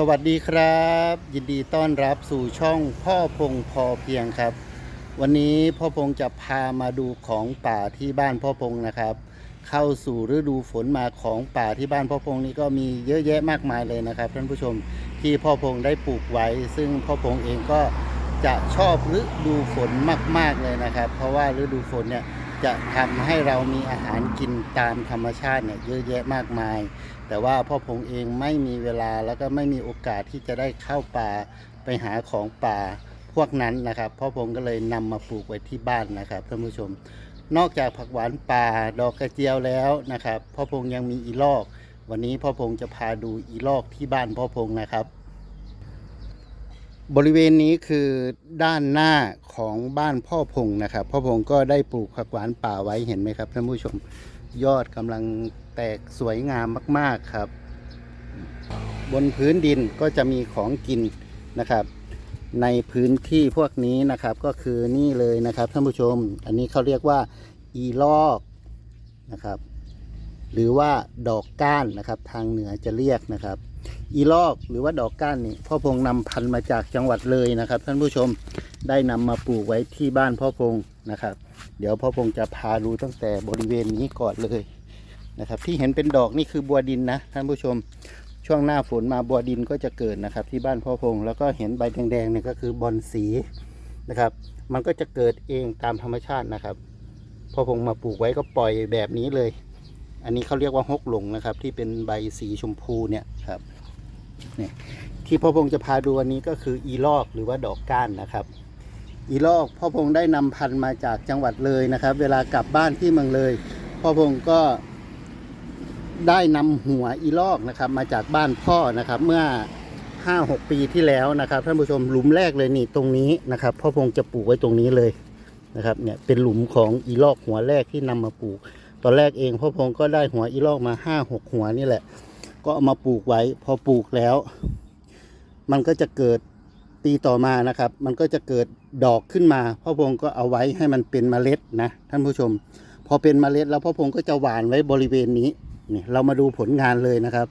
สวัสดีครับ ยินดีต้อนรับสู่ช่องพ่อพงพอเพียงครับ วันนี้พ่อพงจะพามาดูของป่าที่บ้านพ่อพงนะครับ เข้าสู่ฤดูฝนมาของป่าที่บ้านพ่อพงนี่ก็มีเยอะแยะมากมายเลยนะครับท่านผู้ชมที่พ่อพงได้ปลูกไว้ ซึ่งพ่อพงเองก็จะชอบฤดูฝนมาก ๆเลยนะครับ เพราะว่าฤดูฝนเนี่ย จะทำให้เรามีอาหารกินตามธรรมชาติเนี่ยเยอะแยะมากมาย แต่ว่าพ่อพงเองไม่มีเวลาแล้วก็ไม่มีโอกาสที่จะได้เข้าป่าไปหาของป่าพวกนั้นนะครับพ่อพงก็เลยนำมาปลูกไว้ที่บ้านนะครับท่านผู้ชม นอกจากผักหวานป่าดอกกระเจียวแล้วนะครับพ่อพงยังมีอีลอก วันนี้พ่อพงจะพาดูอีลอกที่บ้านพ่อพงนะครับ บริเวณนี้คือด้านหน้าของบ้านพ่อพงนะครับ พ่อพงก็ได้ปลูกผักหวานป่าไว้เห็นไหมครับท่านผู้ชมยอดกำลังแตกสวยงามมาก ๆครับ บนพื้นดินก็จะมีของกินนะครับ ในพื้นที่พวกนี้นะครับก็คือนี่เลยนะครับท่านผู้ชม อันนี้เขาเรียกว่าอีลอกนะครับ หรือว่าดอกก้านนะครับ ทางเหนือจะเรียกนะครับ อีลอกหรือว่าดอกก้านนี่พ่อพงนำพันธุ์มาจากจังหวัดเลยนะครับ ท่านผู้ชมได้นำมาปลูกไว้ที่บ้านพ่อพงนะครับ เดี๋ยวพ่อพงจะพาดูตั้งแต่บริเวณนี้ก่อนเลยนะครับ ที่เห็นเป็นดอกนี่คือบัวดินนะท่านผู้ชมช่วงหน้าฝนมาบัวดินก็จะเกิดนะครับ ที่บ้านพ่อพงแล้วก็เห็นใบแดงๆเนี่ยก็คือบอลสีนะครับ มันก็จะเกิดเองตามธรรมชาตินะครับพ่อพงมาปลูกไว้ก็ปล่อยแบบนี้เลย อันนี้เขาเรียกว่าฮกหลงนะครับ ที่เป็นใบสีชมพูเนี่ยครับเนี่ยที่พ่อพงจะพาดูวันนี้ก็คืออีลอกหรือว่าดอกก้านนะครับ อีลอกพ่อพงได้นำพันธุ์มาจากจังหวัดเลยนะครับ เวลากลับบ้านที่เมืองเลย พ่อพงก็ได้นำหัวอีลอกนะครับ มาจากบ้านพ่อนะครับ เมื่อห้าหกปีที่แล้วนะครับท่านผู้ชมหลุมแรกเลยนี่ตรงนี้นะครับพ่อพงจะปลูกไว้ตรงนี้เลยนะครับเนี่ยเป็นหลุมของอีลอกหัวแรกที่นำมาปลูก ตอนแรกเองพ่อพงก็ได้หัวอีลอกมาห้าหกหัวนี่แหละ ก็เอามาปลูกไว้พอปลูกแล้ว มันก็จะเกิดปีต่อมานะครับ มันก็จะเกิดดอกขึ้นมา พ่อพงก็เอาไว้ให้มันเป็นเมล็ดนะท่านผู้ชม พอเป็นเมล็ดแล้วพ่อพงก็จะหว่านไว้บริเวณนี้นี่เรามาดูผลงานเลยนะครับ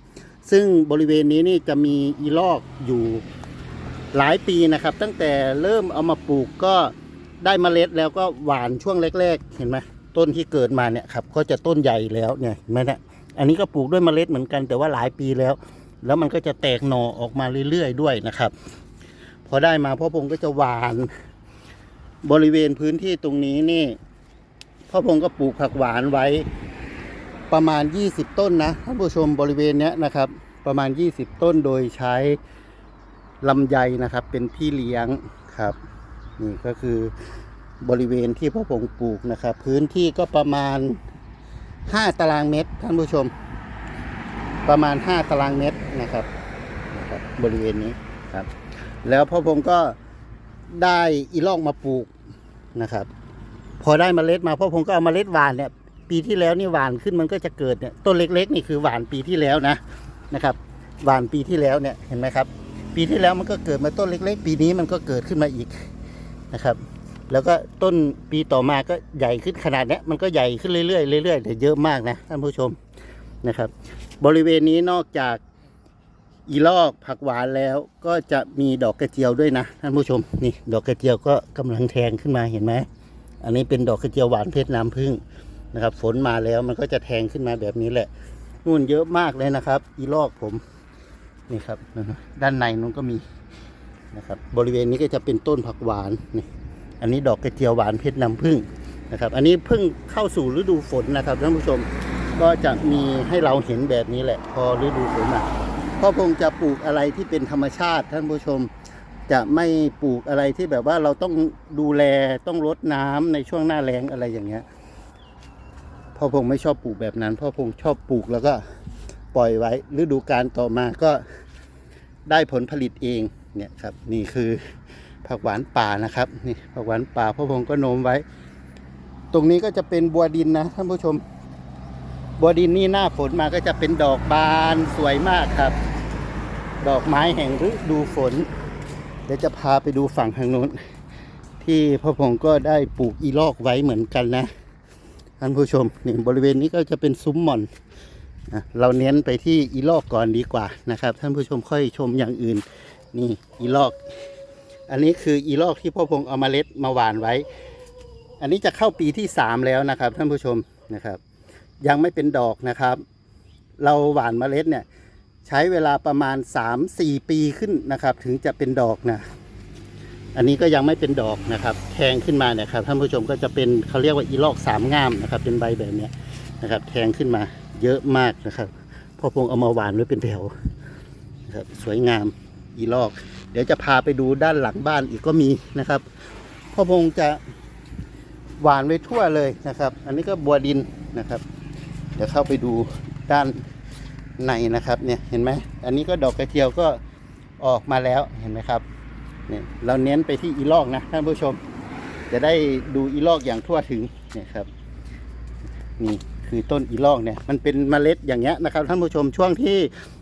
ซึ่งบริเวณนี้นี่จะมีอีลอกอยู่หลายปีนะครับ ตั้งแต่เริ่มเอามาปลูกก็ได้เมล็ดแล้วก็หว่านช่วงแรก ๆ เห็นไหม ต้นที่เกิดมาเนี่ยครับก็จะต้นใหญ่แล้วเนี่ยเห็นไหมเนี่ยอันนี้ก็ปลูกด้วยเมล็ดเหมือนกันแต่ว่าหลายปีแล้ว แล้วมันก็จะแตกหน่อออกมาเรื่อยๆด้วยนะครับ พอได้มาพ่อพงก็จะหวาน บริเวณพื้นที่ตรงนี้นี่พ่อพงก็ปลูกผักหวานไว้ประมาณ 20 ต้นนะท่านผู้ชมบริเวณเนี้ยนะครับ ประมาณ 20 ต้นโดยใช้ลำไยนะครับ เป็นพี่เลี้ยงครับ นี่ก็คือ บริเวณที่พ่อพงปลูกนะครับ พื้นที่ก็ประมาณ 5 ตารางเมตรท่านผู้ชม ประมาณ 5 ตารางเมตรนะครับนะครับ บริเวณนี้ครับ แล้วพ่อผมก็ได้อีลอกมาปลูกนะครับ พอได้มเมล็ดมาพ่อผมก็เอาเมล็ดหวานเนี่ยปีที่แล้วนี่หวานขึ้นมันก็จะเกิดเนี่ยต้นเล็ก ๆ นี่คือหวานปีที่แล้วนะนะครับ หวานปีที่แล้วเนี่ยเห็นไหมครับ ปีที่แล้วมันก็เกิดมาต้นเล็ก ๆ ปีนี้มันก็เกิดขึ้นมาอีกนะครับ แล้วก็ต้นปีต่อมาก็ใหญ่ขึ้นขนาดนี้มันก็ใหญ่ขึ้นเรื่อยๆเรื่อยๆแต่เยอะมากนะท่านผู้ชมนะครับ บริเวณนี้นอกจากอีลอกผักหวานแล้วก็จะมีดอกกระเจียวด้วยนะท่านผู้ชมนี่ดอกกระเจียวก็กำลังแทงขึ้นมาเห็นไหมอันนี้เป็นดอกกระเจียวหวานเพชรน้ำผึ้งนะครับ ฝนมาแล้วมันก็จะแทงขึ้นมาแบบนี้แหละนู่นเยอะมากเลยนะครับ อีลอกผมนี่ครับด้านในนู้นก็มีนะครับ บริเวณนี้ก็จะเป็นต้นผักหวานนี่ อันนี้ดอกกระเจียวหวานเพชรน้ำผึ้งนะครับ อันนี้เพิ่งเข้าสู่ฤดูฝนนะครับท่านผู้ชมก็จะมีให้เราเห็นแบบนี้แหละ พอฤดูฝนมาพ่อพงจะปลูกอะไรที่เป็นธรรมชาติท่านผู้ชมจะไม่ปลูกอะไรที่แบบว่าเราต้องดูแลต้องรดน้ำในช่วงหน้าแล้งอะไรอย่างเงี้ยพ่อพงไม่ชอบปลูกแบบนั้นพ่อพงชอบปลูกแล้วก็ปล่อยไว้ฤดูกาลต่อมาก็ได้ผลผลิตเองเนี่ยครับนี่คือ ผักหวานป่านะครับนี่ผักหวานป่าพ่อพงก็โน้มไว้ ตรงนี้ก็จะเป็นบัวดินนะท่านผู้ชม บัวดินนี่หน้าฝนมาก็จะเป็นดอกบานสวยมากครับ ดอกไม้แห่งฤดูฝน เดี๋ยวจะพาไปดูฝั่งทางโน้น ที่พ่อพงก็ได้ปลูกอีลอกไว้เหมือนกันนะท่านผู้ชมนี่บริเวณนี้ก็จะเป็นซุ้มหม่อนเราเน้นไปที่อีลอกก่อนดีกว่านะครับ ท่านผู้ชมค่อยชมอย่างอื่น นี่อีลอก อันนี้คืออีลอกที่พ่อพงเอามาเล็ดมาหวานไว้ อันนี้จะเข้าปีที่สามแล้วนะครับ ท่านผู้ชมนะครับ ยังไม่เป็นดอกนะครับ เราหวานเมล็ดเนี่ยใช้เวลาประมาณ 3-4 ปีขึ้นนะครับ ถึงจะเป็นดอกนะอันนี้ก็ยังไม่เป็นดอกนะครับแทงขึ้นมาเนี่ยครับท่านผู้ชมก็จะเป็นเขาเรียกว่าอีลอกสามงามนะครับ เป็นใบแบบเนี้ยนะครับ แทงขึ้นมาเยอะมากนะครับพ่อพงเอามาหวานไว้เป็นแถวนะครับ สวยงามอีลอก ดี๋ยวจะพาไปดูด้านหลังบ้านอีกก็มีนะครับพ่อพงจะหวานไว้ทั่วเลยนะครับ อันนี้ก็บัวดินนะครับ เดี๋ยวเข้าไปดูด้านในนะครับเนี่ยเห็นไหมอันนี้ก็ดอกกระเจียวก็ออกมาแล้วเห็นไหมครับเนี่ยเราเน้นไปที่อีลอกนะท่านผู้ชม จะได้ดูอีลอกอย่างทั่วถึงเนี่ยครับนี่คือต้นอีลอกเนี่ยมันเป็นเมล็ดอย่างเงี้ยนะครับท่านผู้ชมช่วงที่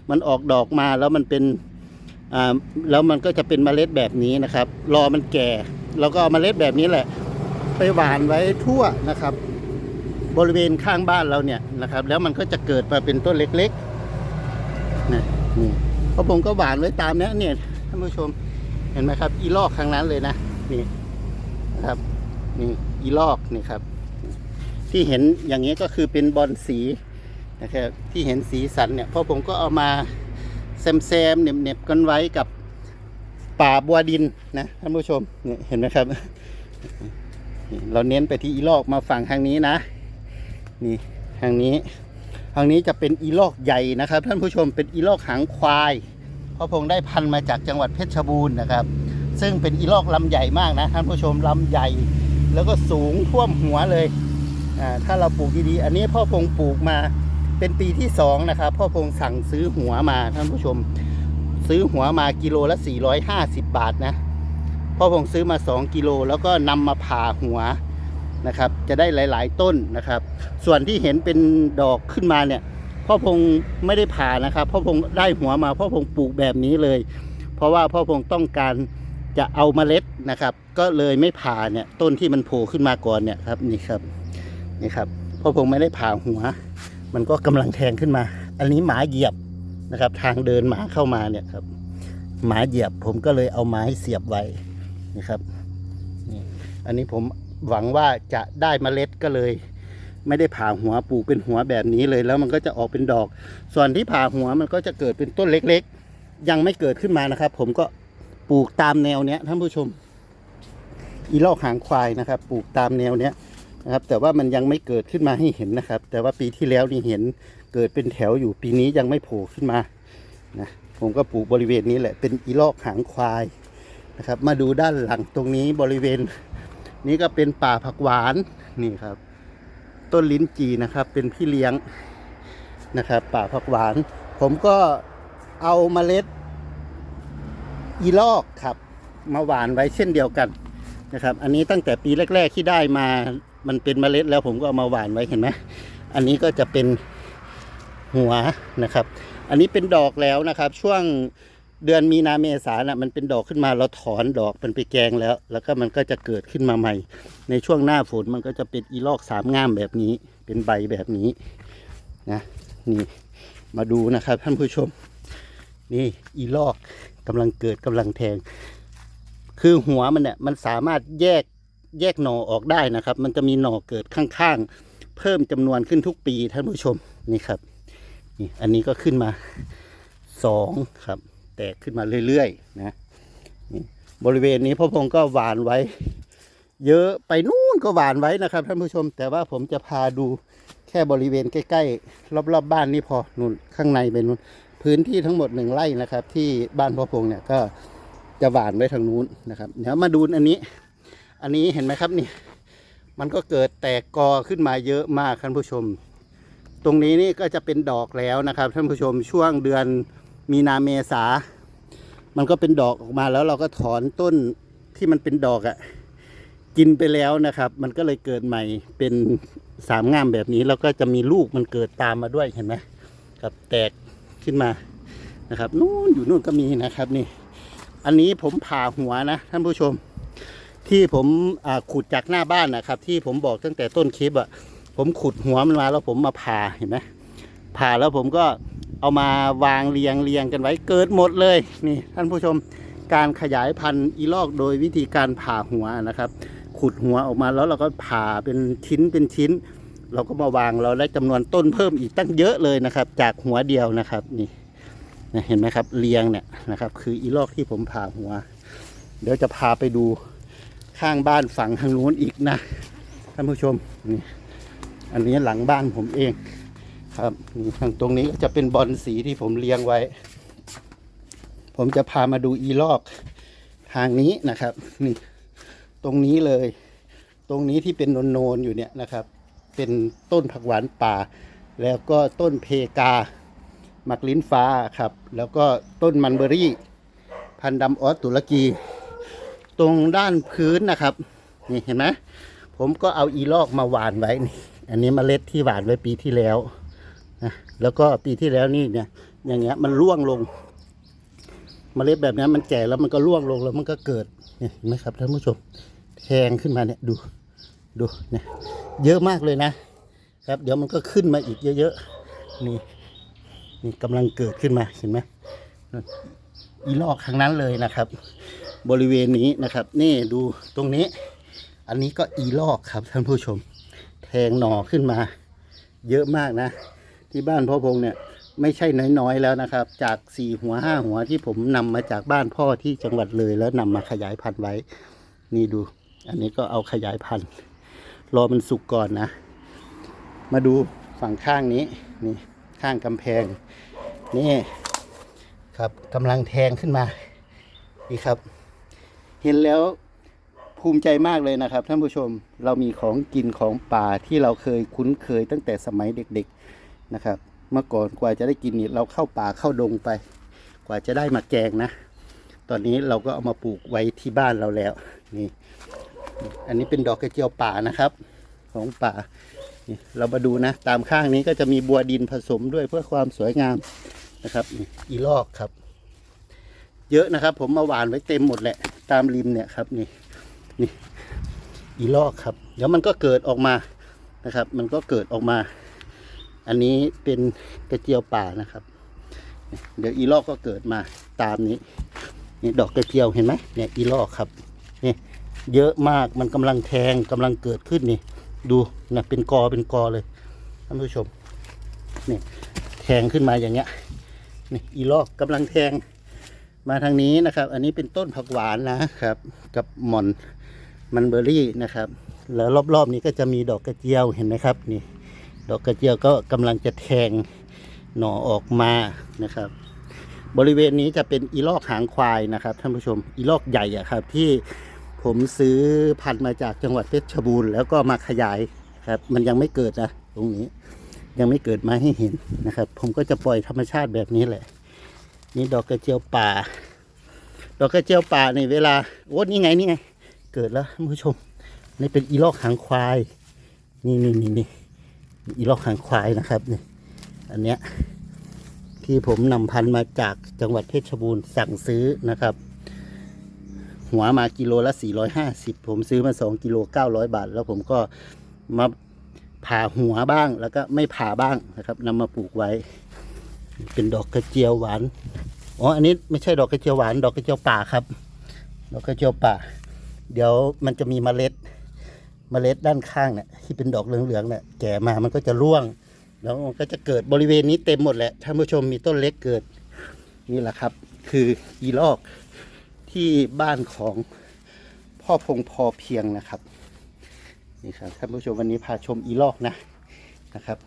มันออกดอกมาแล้วมันเป็น อ่าแล้วมันก็จะเป็นเมล็ดแบบนี้นะครับ รอมันแก่แล้วก็เอาเมล็ดแบบนี้แหละ ไปหวานไว้ทั่วนะครับ บริเวณข้างบ้านเราเนี่ยนะครับ แล้วมันก็จะเกิดมาเป็นต้นเล็กๆนะนี่เพราะผมก็หวานไว้ตามเนี้ยเนี่ยท่านผู้ชมเห็นไหมครับ อีลอกครั้งนั้นเลยนะนี่นะครับนี่อีลอกนี่ครับ ที่เห็นอย่างนี้ก็คือเป็นบอลสีนะครับที่เห็นสีสันเนี่ยเพราะผมก็เอามา แซมแซมๆเน็บเนบๆกันไว้กับป่าบัวดินนะท่านผู้ชมเนี่ยเห็นไหมครับ เราเน้นไปที่อีลอกมาฝั่งทางนี้นะ นี่ทางนี้ทางนี้จะเป็นอีลอกใหญ่นะครับ ท่านผู้ชมเป็นอีลอกหางควายพราะผมได้พันมาจากจังหวัดเพชรบูรณ์นะครับ ซึ่งเป็นอีลอกลำใหญ่มากนะท่านผู้ชมลำใหญ่ แล้วก็สูงท่วมหัวเลยอ่าถ้าเราปลูกดีๆ อันนี้พ่อพงปลูกมา เป็นปีที่สองนะครับพ่อพงสั่งซื้อหัวมาท่านผู้ชม ซื้อหัวมากิโลละ 450 บาทนะพ่อพงซื้อมา 2 กิโลแล้วก็นำมาผ่าหัวนะครับ จะได้หลาย ๆ ต้นนะครับ ส่วนที่เห็นเป็นดอกขึ้นมาเนี่ย พ่อพงไม่ได้ผ่านะครับพ่อพงได้หัวมาพ่อพงปลูกแบบนี้เลย เพราะว่าพ่อพงต้องการจะเอาเมล็ดนะครับ ก็เลยไม่ผ่าเนี่ยต้นที่มันโผล่ขึ้นมาก่อนเนี่ยครับนี่ครับนี่ครับพ่อพงไม่ได้ผ่าหัว มันก็กำลังแทงขึ้นมา อันนี้หมาเหยียบนะครับ ทางเดินหมาเข้ามาเนี่ยครับ หมาเหยียบผมก็เลยเอาไม้เสียบไว้นะครับนี่อันนี้ผมหวังว่าจะได้เมล็ดก็เลย ไม่ได้ผ่าหัวปลูกเป็นหัวแบบนี้เลย แล้วมันก็จะออกเป็นดอก ส่วนที่ผ่าหัวมันก็จะเกิดเป็นต้นเล็กๆ ยังไม่เกิดขึ้นมานะครับ ผมก็ปลูกตามแนวเนี้ยท่านผู้ชม อีลอกหางควายนะครับ ปลูกตามแนวเนี้ย นะครับ แต่ว่ามันยังไม่เกิดขึ้นมาให้เห็นนะครับ แต่ว่าปีที่แล้วนี่เห็นเกิดเป็นแถวอยู่ปีนี้ยังไม่โผล่ขึ้นมานะผมก็ปลูกบริเวณนี้แหละเป็นอีลอกหางควายนะครับ มาดูด้านหลังตรงนี้บริเวณ นี้ก็เป็นป่าผักหวานนี่ครับ ต้นลิ้นจีนะครับ เป็นพี่เลี้ยงนะครับ ป่าผักหวาน ผมก็เอาเมล็ดอีลอกครับ มาหวานไว้เช่นเดียวกันนะครับ อันนี้ตั้งแต่ปีแรก ๆ ที่ได้มา มันเป็นเมล็ดแล้วผมก็เอามาหวานไว้เห็นไหมอันนี้ก็จะเป็นหัวนะครับ อันนี้เป็นดอกแล้วนะครับ ช่วงเดือนมีนาเมษาน่ะมันเป็นดอกขึ้นมาเราถอนดอกมันไปแกงแล้ว แล้วก็มันก็จะเกิดขึ้นมาใหม่ ในช่วงหน้าฝนมันก็จะเป็นอีลอกสามง่ามแบบนี้ เป็นใบแบบนี้นะนี่มาดูนะครับท่านผู้ชม นี่อีลอกกำลังเกิดกำลังแทง คือหัวมันเนี่ยมันสามารถแยก แยกหน่อออกได้นะครับ มันจะมีหน่อเกิดข้างๆ เพิ่มจำนวนขึ้นทุกปีท่านผู้ชมนี่ครับนี่อันนี้ก็ขึ้นมาสองครับ แตกขึ้นมาเรื่อยๆนะนี่บริเวณนี้พ่อพงก็หวานไว้ เยอะไปนู่นก็หวานไว้นะครับท่านผู้ชม แต่ว่าผมจะพาดูแค่บริเวณใกล้ๆ รอบๆบบ้านนี่พอนู่นข้างในไปนู่นพื้นที่ทั้งหมดหนึ่งไร่นะครับ ที่บ้านพ่อพงเนี่ยก็จะหวานไว้ทางนู้นนะครับ เดี๋ยวมาดูอันนี้ อันนี้เห็นไหมครับนี่ มันก็เกิดแตกกอขึ้นมาเยอะมากท่านผู้ชม ตรงนี้นี่ก็จะเป็นดอกแล้วนะครับ ท่านผู้ชมช่วงเดือนมีนาเมษา มันก็เป็นดอกออกมาแล้วเราก็ถอนต้นที่มันเป็นดอกอะ่ะกินไปแล้วนะครับ มันก็เลยเกิดใหม่เป็นสามงามแบบนี้ แล้วก็จะมีลูกมันเกิดตามมาด้วยเห็นไหมครับแตกขึ้นมานะครับนู่นอยู่นู่นก็มีนะครับนี่ อันนี้ผมผ่าหัวนะท่านผู้ชม ที่ผมขุดจากหน้าบ้านนะครับ ที่ผมบอกตั้งแต่ต้นคลิปอะ่ะผมขุดหัวมันมาแล้วผมมาผ่าเห็นไหมผ่าแล้วผมก็เอามาวางเรียงเรียงกันไว้เกิดหมดเลยนี่ท่านผู้ชมการขยายพันธุ์อีลอกโดยวิธีการผ่าหัวนะครับ ขุดหัวออกมาแล้วเราก็ผ่าเป็นชิ้นเป็นชิ้น เราก็มาวางเราได้จำนวนต้นเพิ่มอีกตั้งเยอะเลยนะครับ จากหัวเดียวนะครับนี่เห็นไหมครับเรียงเนี่ยนะครับ คืออีลอกที่ผมผ่าหัว เดี๋ยวจะพาไปดู ข้างบ้านฝั่งทางนู้นอีกนะท่านผู้ชมนี่อันนี้หลังบ้านผมเองครับนี่ทางตรงนี้ก็จะเป็นบอลสีที่ผมเลี้ยงไว้ ผมจะพามาดูอีลอกทางนี้นะครับนี่ตรงนี้เลย ตรงนี้ที่เป็นโนนๆอยู่เนี่ยนะครับ เป็นต้นผักหวานป่า แล้วก็ต้นเพกาหมักลิ้นฟ้าครับ แล้วก็ต้นมันเบอรี่ พันธุ์ดำออสตุรกี ตรงด้านพื้นนะครับ นี่เห็นไหมผมก็เอาอีลอกมาหวานไว้นี่อันนี้มเมล็ดที่หวานไว้ปีที่แล้วนะแล้วก็ปีที่แล้วนี่เนี่ย อย่างเงี้ยมันร่วงลงเมล็ดแบบนี้มันแก่แล้วมันก็ร่วงลงแล้วมันก็เกิดเนี่ยเห็นไหมครับท่านผู้ชมแทงขึ้นมาเนี่ยดูดูเนี่ยเยอะมากเลยนะครับ เดี๋ยวมันก็ขึ้นมาอีกเยอะๆนี่นี่กำลังเกิดขึ้นมาเห็นไหมอีลอกทั้งนั้นเลยนะครับ บริเวณนี้นะครับ นี่ดูตรงนี้ อันนี้ก็อีลอกครับท่านผู้ชม แทงหน่อขึ้นมา เยอะมากนะ ที่บ้านพ่อพงเนี่ยไม่ใช่น้อยๆแล้วนะครับ จากสี่หัวห้าหัวที่ผมนำมาจากบ้านพ่อที่จังหวัดเลยแล้วนำมาขยายพันธุ์ไว้ นี่ดู อันนี้ก็เอาขยายพันธุ์รอมันสุกก่อนนะ มาดูฝั่งข้างนี้นี่ข้างกำแพงนี่ครับกำลังแทงขึ้นมานี่ครับ เห็นแล้วภูมิใจมากเลยนะครับท่านผู้ชมเรามีของกินของป่าที่เราเคยคุ้นเคยตั้งแต่สมัยเด็กๆนะครับ เมื่อก่อนกว่าจะได้กินนี่เราเข้าป่าเข้าดงไป กว่าจะได้มาแกงนะ ตอนนี้เราก็เอามาปลูกไว้ที่บ้านเราแล้วนี่ อันนี้เป็นดอกกระเจียวป่านะครับ ของป่านี่เรามาดูนะ ตามข้างนี้ก็จะมีบัวดินผสมด้วยเพื่อความสวยงามนะครับนี่อีลอกครับ เยอะนะครับ ผมมาหวานไว้เต็มหมดแหละ ตามริมเนี่ยครับนี่นี่อีลอกครับ เดี๋ยวมันก็เกิดออกมานะครับ มันก็เกิดออกมา อันนี้เป็นกระเจียวป่านะครับ เดี๋ยวอีลอกก็เกิดมาตามนี้นี่ดอกกระเจียวเห็นไหมเนี่ยอีลอกครับนี่เยอะมากมันกำลังแทงกำลังเกิดขึ้นนี่ ดูนะเป็นกอเป็นกอเลยท่านผู้ชมนี่แทงขึ้นมาอย่างเงี้ยนี่อีลอกกำลังแทง มาทางนี้นะครับ อันนี้เป็นต้นผักหวานนะครับ กับหม่อนมันเบอร์รี่นะครับ แล้วรอบๆนี้ก็จะมีดอกกระเจียวเห็นไหมครับนี่ ดอกกระเจียวก็กำลังจะแทงหน่อออกมานะครับ บริเวณนี้จะเป็นอีลอกหางควายนะครับท่านผู้ชมอีลอกใหญ่อะครับ ที่ผมซื้อพันธุ์มาจากจังหวัดเพชรบูรณ์แล้วก็มาขยายครับ มันยังไม่เกิดนะตรงนี้ยังไม่เกิดมาให้เห็นนะครับ ผมก็จะปล่อยธรรมชาติแบบนี้แหละ นี่ดอกกระเจียวป่า ดอกกระเจียวป่าในเวลาโอ้นี่ไงนี่ไง เกิดแล้วท่านผู้ชม นี่เป็นอีลอกหางควาย นี่นี่นี่นี่อีลอกหางควายนะครับนี่อันเนี้ยที่ผมนำพันธุ์มาจากจังหวัดเพชรบูรณ์สั่งซื้อนะครับ หัวมากิโลละ 450 ผมซื้อมา 2 กิโล 900 บาท แล้วผมก็มาผ่าหัวบ้างแล้วก็ไม่ผ่าบ้างนะครับนำมาปลูกไว้ เป็นดอกกระเจียวหวาน อ๋อ อันนี้ไม่ใช่ดอกกระเจียวหวาน ดอกกระเจียวป่าครับ ดอกกระเจียวป่า เดี๋ยวมันจะมีเมล็ด เมล็ดด้านข้างเนี่ยที่เป็นดอกเหลืองๆเนี่ยแก่มามันก็จะร่วง แล้วมันก็จะเกิดบริเวณนี้เต็มหมดแหละท่านผู้ชมมีต้นเล็กเกิดนี่แหละครับ คืออีลอกที่บ้านของพ่อพงพอเพียงนะครับนี่ครับท่านผู้ชมวันนี้พาชมอีลอกนะนะครับ